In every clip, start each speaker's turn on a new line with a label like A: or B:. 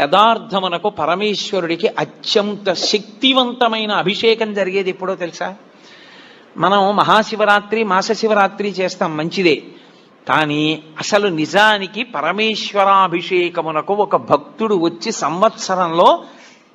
A: యథార్థమునకు పరమేశ్వరుడికి అత్యంత శక్తివంతమైన అభిషేకం జరిగేది ఎప్పుడో తెలుసా? మనం మహాశివరాత్రి మాస శివరాత్రి చేస్తాం మంచిదే. కానీ అసలు నిజానికి పరమేశ్వరాభిషేకమునకు ఒక భక్తుడు వచ్చి సంవత్సరంలో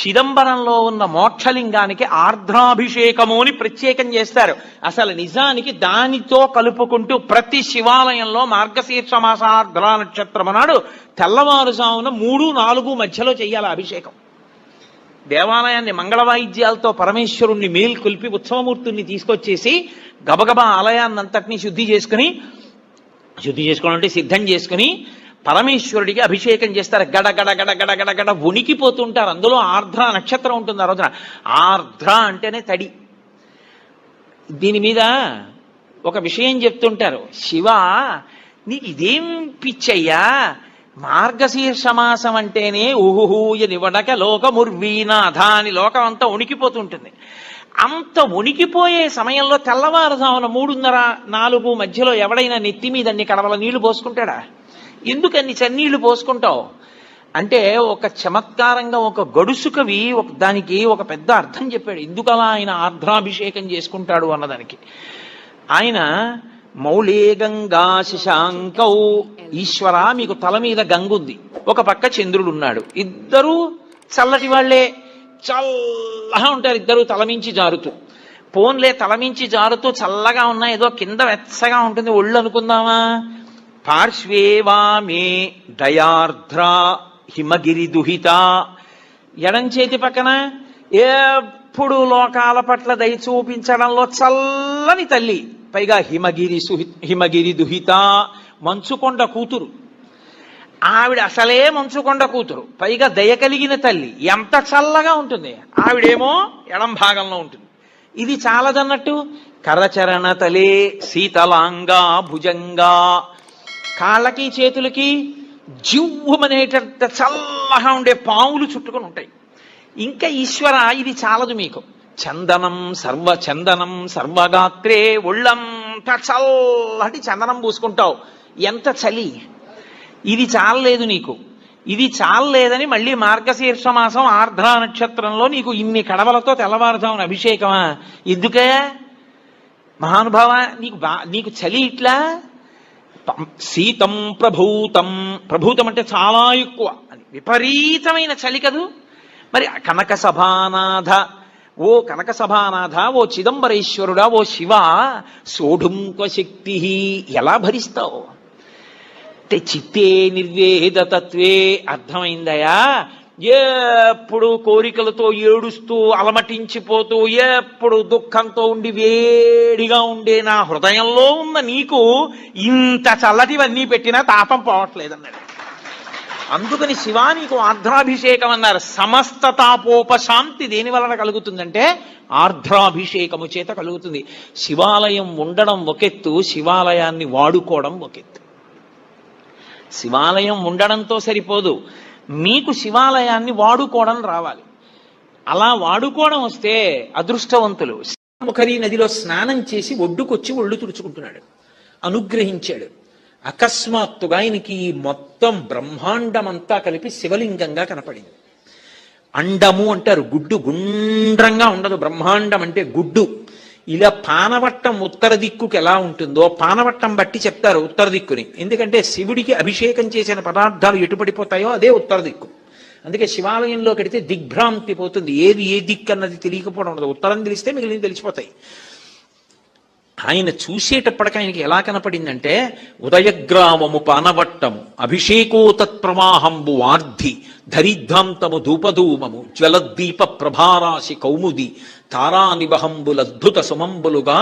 A: చిదంబరంలో ఉన్న మోక్షలింగానికి ఆర్ద్రాభిషేకము అని ప్రత్యేకం చేస్తారు. అసలు నిజానికి దానితో కలుపుకుంటూ ప్రతి శివాలయంలో మార్గశీర్ష మాసార్ద్ర నక్షత్రం నాడు తెల్లవారుజామున మూడు నాలుగు మధ్యలో చేయాలి అభిషేకం. దేవాలయాన్ని మంగళ వాయిద్యాలతో పరమేశ్వరుణ్ణి మేల్కొల్పి ఉత్సవమూర్తుల్ని తీసుకొచ్చేసి గబగబా ఆలయాన్నంతటినీ శుద్ధి చేసుకుని శుద్ధి చేసుకోవడం సిద్ధం చేసుకుని పరమేశ్వరుడికి అభిషేకం చేస్తారు. గడ గడ గడ గడ గడ గడ వణికిపోతుంటారు అందులో ఆర్ద్ర నక్షత్రం ఉంటుంది ఆ రోజున. ఆర్ద్ర అంటేనే తడి. దీని మీద ఒక విషయం చెప్తుంటారు. శివ నీకు ఇదేం పిచ్చయ్యా? మార్గశీర్ష మాసం అంటేనే ఊహూయ నివడక లోకముర్వీనాథ అని లోకం అంతా ఉనికిపోతుంటుంది. అంత ఉనికిపోయే సమయంలో తెల్లవారుజామున మూడున్నర నాలుగు మధ్యలో ఎవడైనా నెత్తి మీద అన్ని కడవల నీళ్ళు పోసుకుంటాడా? ఎందుకు అన్ని చన్నీళ్ళు పోసుకుంటావు? అంటే ఒక చమత్కారంగా ఒక గడుసు కవి ఒక దానికి ఒక పెద్ద అర్థం చెప్పాడు. ఎందుకు అలా ఆయన ఆర్ద్రాభిషేకం చేసుకుంటాడు అన్నదానికి. ఆయన మౌళే గంగా శశాంకౌ ఈశ్వర మీకు తల మీద గంగుంది ఒక పక్క చంద్రుడు ఉన్నాడు. ఇద్దరూ చల్లటి వాళ్ళే చల్లగా ఉంటారు ఇద్దరు తలమించి జారుతూ. పోన్లే తలమించి జారుతూ చల్లగా ఉన్నా ఏదో కింద వెచ్చగా ఉంటుంది. ఒళ్ళు అనుకుందామా? పార్శ్వేవామే దయార్ధ్రా హిమగిరి దుహిత ఎడం చేతి పక్కన ఎప్పుడు లోకాల పట్ల దయ చూపించడంలో చల్లని తల్లి పైగా హిమగిరి సుహి హిమగిరి దుహిత మంచుకొండ కూతురు. ఆవిడ అసలే మంచుకొండ కూతురు పైగా దయ కలిగిన తల్లి ఎంత చల్లగా ఉంటుంది. ఆవిడేమో ఎడం భాగంలో ఉంటుంది. ఇది చాలదన్నట్టు కరచరణ తలే శీతలాంగా భుజంగా కాళ్ళకి చేతులకి జివ్వమనేటంత చల్లగా ఉండే పాములు చుట్టుకొని ఉంటాయి. ఇంకా ఈశ్వర ఇది చాలదు మీకు. చందనం సర్వ చందనం సర్వగాత్రే ఒళ్ళంతా చల్లటి చందనం పూసుకుంటావు. ఎంత చలి? ఇది చాలలేదు నీకు. ఇది చాలలేదని మళ్ళీ మార్గశీర్ష మాసం ఆర్ద్ర నక్షత్రంలో నీకు ఇన్ని కడవలతో తెల్లవారుజామున అభిషేకమా? ఎందుకే? మహానుభావ నీకు బా నీకు చలి ఇట్లా? శీతం ప్రభూతం ప్రభూతం. అంటే చాలా ఎక్కువ. అని విపరీతమైన చలి కదూ. మరి కనక సభానాథ ఓ కనక సభానాథ ఓ చిదంబరేశ్వరుడా ఓ శివ సోఢుంక శక్తి ఎలా భరిస్తావు? చిత్తే నిర్వేద తత్వే అర్థమైందయా? ఎప్పుడు కోరికలతో ఏడుస్తూ అలమటించిపోతూ ఎప్పుడు దుఃఖంతో ఉండి వేడిగా ఉండే నా హృదయంలో ఉన్న నీకు ఇంత చల్లటివన్నీ పెట్టినా తాపం పోవట్లేదన్నాడు. అందుకని శివా నీకు ఆర్ద్రాభిషేకం అన్నారు. సమస్త తాపోపశాంతి దేని వలన కలుగుతుందంటే ఆర్ద్రాభిషేకము చేత కలుగుతుంది. శివాలయం ఉండడం ఒకెత్తు శివాలయాన్ని వాడుకోవడం ఒకెత్తు. శివాలయం ఉండడంతో సరిపోదు. మీకు శివాలయాన్ని వాడుకోవడం రావాలి. అలా వాడుకోవడం వస్తే అదృష్టవంతులు. ముఖరి నదిలో స్నానం చేసి ఒడ్డుకొచ్చి ఒళ్ళు తుడుచుకుంటున్నాడు. అనుగ్రహించాడు. అకస్మాత్తుగా ఆయనకి ఈ మొత్తం బ్రహ్మాండం అంతా కలిపి శివలింగంగా కనపడింది. అండము అంటారు గుడ్డు గుండ్రంగా ఉండదు. బ్రహ్మాండం అంటే గుడ్డు. ఇలా పానవట్టం ఉత్తర దిక్కుకి ఎలా ఉంటుందో పానవట్టం బట్టి చెప్తారు ఉత్తర దిక్కుని. ఎందుకంటే శివుడికి అభిషేకం చేసిన పదార్థాలు ఎటు పడిపోతాయో అదే ఉత్తర దిక్కు. అందుకే శివాలయంలో కడితే దిగ్భ్రాంతి పోతుంది. ఏది ఏ దిక్కు అన్నది తెలియకపోవడం ఉండదు. ఉత్తరం తెలిస్తే మిగిలిన తెలిసిపోతాయి. ఆయన చూసేటప్పటికి ఆయనకి ఎలా కనపడిందంటే ఉదయగ్రామము పానవట్టము అభిషేకో తత్ప్రవాహంబు వార్ధి ధరిద్ధాంతము ధూపధూమము జ్వలద్దీప ప్రభారాశి కౌముది తారానిబహంబులద్భుత సుమంబులుగా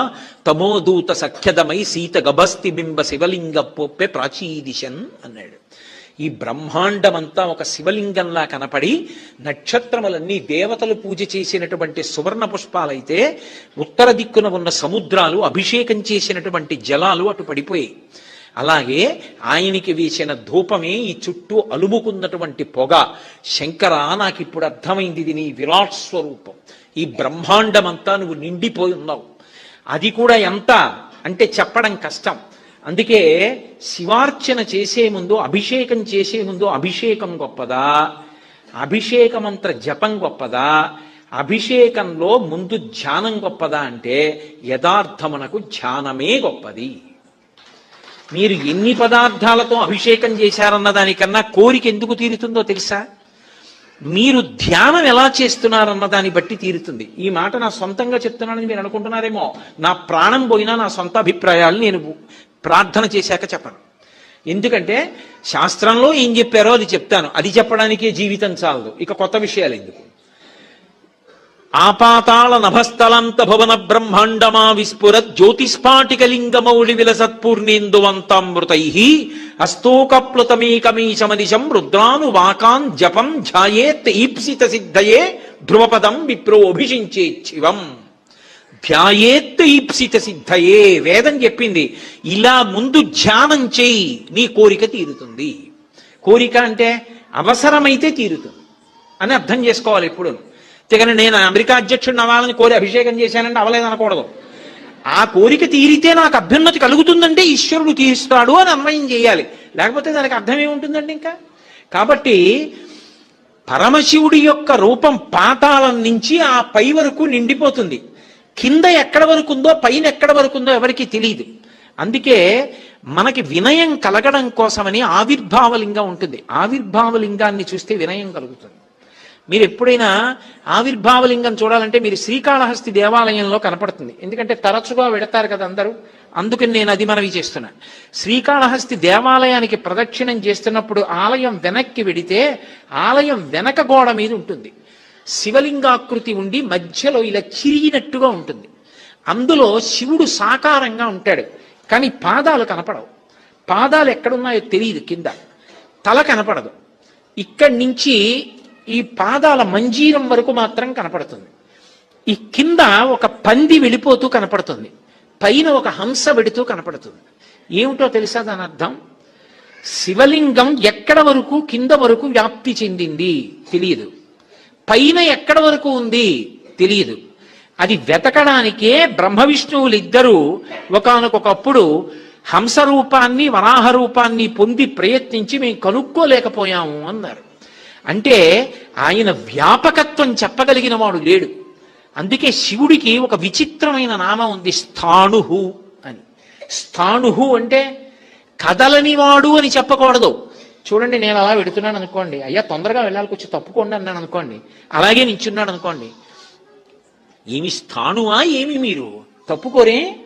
A: తమోదూత సఖ్యదమై సీత గభస్తి బింబ శివలింగ పొప్పె ప్రాచీదిశన్ అన్నాడు. ఈ బ్రహ్మాండమంతా ఒక శివలింగంలా కనపడి నక్షత్రములన్నీ దేవతలు పూజ చేసినటువంటి సువర్ణ పుష్పాలైతే ఉత్తర దిక్కున ఉన్న సముద్రాలు అభిషేకం చేసినటువంటి జలాలు అటు పడిపోయాయి. అలాగే ఆయనకి వేసిన ధూపమే ఈ చుట్టూ అలుముకున్నటువంటి పొగ. శంకర నాకు ఇప్పుడు అర్థమైంది ఇది నీ విరాట్ స్వరూపం. ఈ బ్రహ్మాండమంతా నువ్వు నిండిపోయి ఉన్నావు. అది కూడా ఎంత? అంటే చెప్పడం కష్టం. అందుకే శివార్చన చేసే ముందు అభిషేకం చేసే ముందు అభిషేకం గొప్పదా? అభిషేక మంత్ర జపం గొప్పదా? అభిషేకంలో ముందు ధ్యానం గొప్పదా అంటే యథార్థమునకు ధ్యానమే గొప్పది. మీరు ఎన్ని పదార్థాలతో అభిషేకం చేశారన్న దానికన్నా కోరిక ఎందుకు తీరుతుందో తెలుసా? మీరు ధ్యానం ఎలా చేస్తున్నారన్న దాన్ని బట్టి తీరుతుంది. ఈ మాట నా సొంతంగా చెప్తున్నానని మీరు అనుకుంటున్నారేమో. నా ప్రాణం పోయినా నా సొంత అభిప్రాయాలు నేను ప్రార్థన చేశాక చెప్పను. ఎందుకంటే శాస్త్రంలో ఏం చెప్పారో అది చెప్తాను. అది చెప్పడానికే జీవితం చాలదు. ఇక కొత్త విషయాలు ఎందుకు? ఆపాతాళ నభస్థలంత భవన బ్రహ్మాండమా విస్ఫుర జ్యోతిస్ఫాటికలింగమౌళి విలసత్పూర్ణేందువంతామృతై హస్తోకప్లుతమేకమీశమనిశం రుద్రాను వాకాన్ జపం ధ్యాయేత్ ఈప్సిత సిద్ధయే ధ్రువపదం విప్రోభిషించేచ్చివం ధ్యాయేత్ ఈప్సిత సిద్ధయే. వేదం చెప్పింది ఇలా ముందు ధ్యానం చేయి నీ కోరిక తీరుతుంది. కోరిక అంటే అవసరమైతే తీరుతుంది అని అర్థం చేసుకోవాలి ఇప్పుడు. తెగని నేను అమెరికా అధ్యక్షుడిని అవ్వాలని కోరి అభిషేకం చేశానంటే అవ్వలేదనకూడదు ఆ కోరిక తీరితే నాకు అభ్యున్నతి కలుగుతుందంటే ఈశ్వరుడు తీరుస్తాడు అని అన్వయం చేయాలి. లేకపోతే దానికి అర్థం ఏముంటుందండి ఇంకా? కాబట్టి పరమశివుడి యొక్క రూపం పాతాళం నుంచి ఆ పై వరకు నిండిపోతుంది. కింద ఎక్కడ వరకు ఉందో పైన ఎక్కడ వరకు ఉందో ఎవరికి తెలియదు అందుకే మనకి వినయం కలగడం కోసమని ఆవిర్భావలింగం ఉంటుంది. ఆవిర్భావలింగాన్ని చూస్తే వినయం కలుగుతుంది. మీరు ఎప్పుడైనా ఆవిర్భావలింగం చూడాలంటే మీరు శ్రీకాళహస్తి దేవాలయంలో కనపడుతుంది. ఎందుకంటే తరచుగా వెడతారు కదా అందరూ. అందుకని నేను అది మనవి చేస్తున్నా. శ్రీకాళహస్తి దేవాలయానికి ప్రదక్షిణం చేస్తున్నప్పుడు ఆలయం వెనక్కి వెడితే ఆలయం వెనక గోడ మీద ఉంటుంది. శివలింగాకృతి ఉండి మధ్యలో ఇలా చిరిగినట్టుగా ఉంటుంది. అందులో శివుడు సాకారంగా ఉంటాడు. కానీ పాదాలు కనపడవు. పాదాలు ఎక్కడున్నాయో తెలియదు కింద. తల కనపడదు. ఇక్కడి నుంచి ఈ పాదాల మంజీరం వరకు మాత్రం కనపడుతుంది. ఈ కింద ఒక పంది వెళ్ళిపోతూ కనపడుతుంది. పైన ఒక హంస వెడుతూ కనపడుతుంది. ఏమిటో తెలుసా దాని అర్థం? శివలింగం ఎక్కడ వరకు కింద వరకు వ్యాప్తి చెందింది? తెలియదు పైన ఎక్కడ వరకు ఉంది తెలియదు. అది వెతకడానికే బ్రహ్మ విష్ణువులు ఇద్దరూ ఒకనకొకప్పుడు హంస రూపాన్ని వరాహ రూపాన్ని పొంది ప్రయత్నించి మేము కనుక్కోలేకపోయాము అన్నారు. అంటే ఆయన వ్యాపకత్వం చెప్పగలిగిన వాడు లేడు. అందుకే శివుడికి ఒక విచిత్రమైన నామం ఉంది స్థాణుహు అని. స్థాణుహు అంటే కదలనివాడు అని చెప్పకూడదు. చూడండి నేను అలా పెడుతున్నాను అనుకోండి అయ్యా తొందరగా వెళ్ళాలి వచ్చి తప్పుకోండి అన్నాను అనుకోండి అలాగే నించున్నాడు అనుకోండి. ఏమి స్థాణువా ఏమి మీరు? తప్పుకోరే?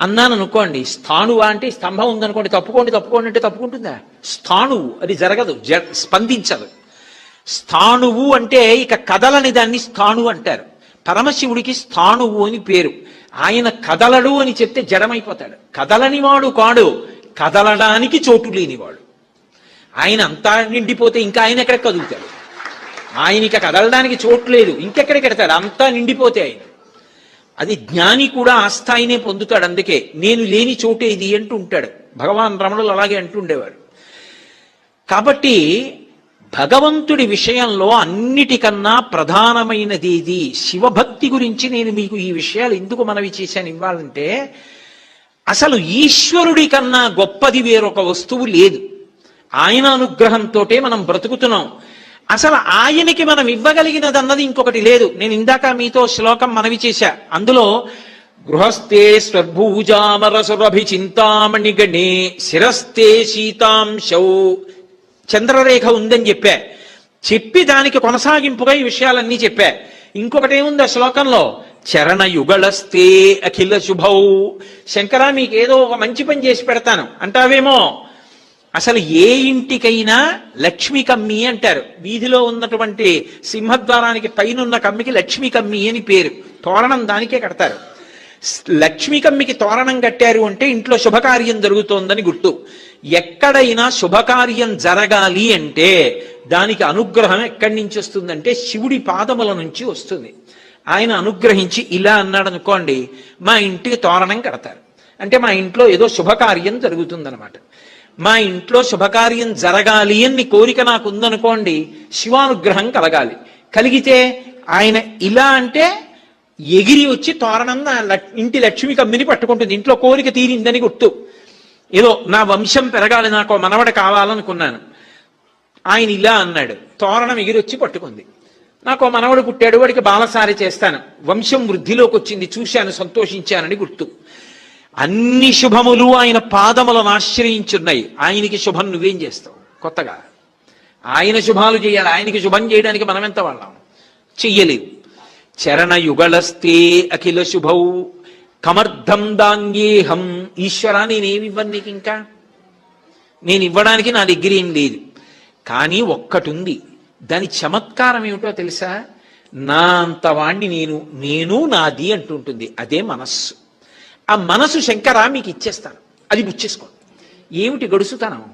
A: అన్నాను అనుకోండి స్థాణువా అంటే స్తంభం ఉందనుకోండి తప్పుకోండి తప్పుకోండి అంటే తప్పుకుంటుందా? స్థాణువు అది జరగదు జ స్పందించదు. స్థాణువు అంటే ఇక కదలని దాన్ని స్థాణువు అంటారు. పరమశివుడికి స్థాణువు అని పేరు. ఆయన కదలడు అని చెప్తే జడమైపోతాడు. కదలని వాడు కాడు కదలడానికి చోటు లేనివాడు. ఆయన అంతా నిండిపోతే ఇంకా ఆయన ఎక్కడ కదులుతాడు? ఆయన ఇక కదలడానికి చోటు లేదు. ఇంకెక్కడికి ఎడతాడు? అంతా నిండిపోతే ఆయన. అది జ్ఞాని కూడా ఆ స్థాయినే పొందుతాడు. అందుకే నేను లేని చోటే ఇది అంటూ ఉంటాడు. భగవాన్ రమణులు అలాగే అంటుండేవాడు కాబట్టి భగవంతుడి విషయంలో అన్నిటికన్నా ప్రధానమైనది ఇది. శివభక్తి గురించి నేను మీకు ఈ విషయాలు ఎందుకు మనవి చేశాను ఇవ్వాలంటే అసలు ఈశ్వరుడి కన్నా గొప్పది వేరొక వస్తువు లేదు. ఆయన అనుగ్రహంతోటే మనం బ్రతుకుతున్నాం. అసలు ఆయనకి మనం ఇవ్వగలిగినది అన్నది ఇంకొకటి లేదు. నేను ఇందాక మీతో శ్లోకం మనవి చేశా. అందులో గృహస్థే స్వర్భూజామరసురభి చింతామణి గణే శిరస్థే శీతాంశౌ. చంద్రరేఖ ఉందని చెప్పా. చెప్పి దానికి కొనసాగింపుగా ఈ విషయాలన్నీ చెప్పా. ఇంకొకటి ఏముంది ఆ శ్లోకంలో? చరణ యుగళస్తే అఖిల శుభౌ శంకరా మీకు ఏదో ఒక మంచి పని చేసి పెడతాను. అంటావేమో? అసలు ఏ ఇంటికైనా లక్ష్మి కమ్మి అంటారు. వీధిలో ఉన్నటువంటి సింహద్వారానికి పైనున్న కమ్మికి లక్ష్మి కమ్మి అని పేరు. తోరణం దానికే కడతారు. లక్ష్మీ లక్ష్మి కమ్మికి తోరణం కట్టారు అంటే ఇంట్లో శుభకార్యం జరుగుతోందని గుర్తు. ఎక్కడైనా శుభకార్యం జరగాలి అంటే దానికి అనుగ్రహం ఎక్కడి నుంచి వస్తుందంటే శివుడి పాదముల నుంచి వస్తుంది. ఆయన అనుగ్రహించి ఇలా అన్నాడు అనుకోండి మా ఇంటికి తోరణం కడతారు. అంటే మా ఇంట్లో ఏదో శుభకార్యం జరుగుతుందన్నమాట. మా ఇంట్లో శుభకార్యం జరగాలి అని కోరిక నాకు ఉందనుకోండి శివానుగ్రహం కలగాలి. కలిగితే ఆయన ఇలా అంటే ఎగిరి వచ్చి తోరణం నా లక్- ఇంటి లక్ష్మి కమ్మిని పట్టుకుంటుంది. ఇంట్లో కోరిక తీరిందని గుర్తు. ఏదో నా వంశం పెరగాలి నాకు ఓ మనవడ కావాలనుకున్నాను. ఆయన ఇలా అన్నాడు. తోరణం ఎగిరొచ్చి పట్టుకుంది. నాకు ఓ మనవడు పుట్టాడు వాడికి బాలసారి చేస్తాను. వంశం వృద్ధిలోకి వచ్చింది చూశాను సంతోషించానని గుర్తు. అన్ని శుభములు ఆయన పాదములను ఆశ్రయించున్నాయి. ఆయనకి శుభం నువ్వేం చేస్తావు? కొత్తగా. ఆయన శుభాలు చేయాలి. ఆయనకి శుభం చేయడానికి మనం ఎంత వాళ్ళం? చెయ్యలేవు. చరణ యుగళస్తే అఖిల శుభౌ కమర్థం దాంగేహం. ఈశ్వరా నేనేమివ్వను నీకు ఇంకా? నేను ఇవ్వడానికి నా దగ్గర ఏం లేదు. కానీ ఒక్కటుంది. దాని చమత్కారం ఏమిటో తెలుసా? నా అంత వాణ్ణి నేను నేను నాది అంటుంటుంది. అదే మనస్సు. ఆ మనసు శంకరా మీకు ఇచ్చేస్తాను. అది పుచ్చేసుకో ఏమిటి గడుసుతనం?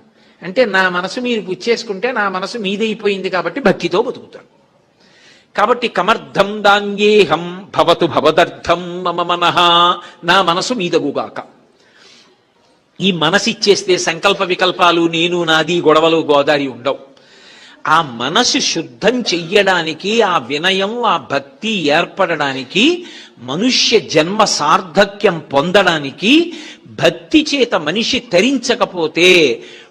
A: అంటే నా మనసు మీరు పుచ్చేసుకుంటే నా మనసు మీదైపోయింది కాబట్టి భక్తితో బతుకుతాను. కాబట్టి కమర్థం దాంగేహం భవతు భవదర్థం మమ మనః నా మనసు మీదగుగాక. ఈ మనసు ఇచ్చేస్తే సంకల్ప వికల్పాలు నేను నాది గొడవలు గోదారి ఉండవు. ఆ మనసు శుద్ధం చెయ్యడానికి ఆ వినయం ఆ భక్తి ఏర్పడడానికి మనుష్య జన్మ సార్థక్యం పొందడానికి భక్తి చేత మనిషి తరించకపోతే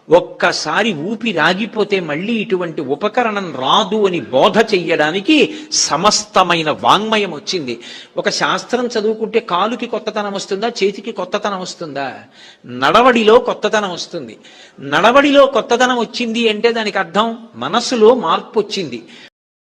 A: ఒక్కసారి ఊపిరాగిపోతే మళ్ళీ ఇటువంటి ఉపకరణం రాదు అని బోధ చెయ్యడానికి సమస్తమైన వాంగ్మయం వచ్చింది. ఒక శాస్త్రం చదువుకుంటే కాలుకి కొత్తతనం వస్తుందా చేతికి కొత్తతనం వస్తుందా? నడవడిలో కొత్తతనం వస్తుంది. నడవడిలో కొత్తతనం వచ్చింది అంటే దానికి అర్థం మనసులో మార్పు వచ్చింది.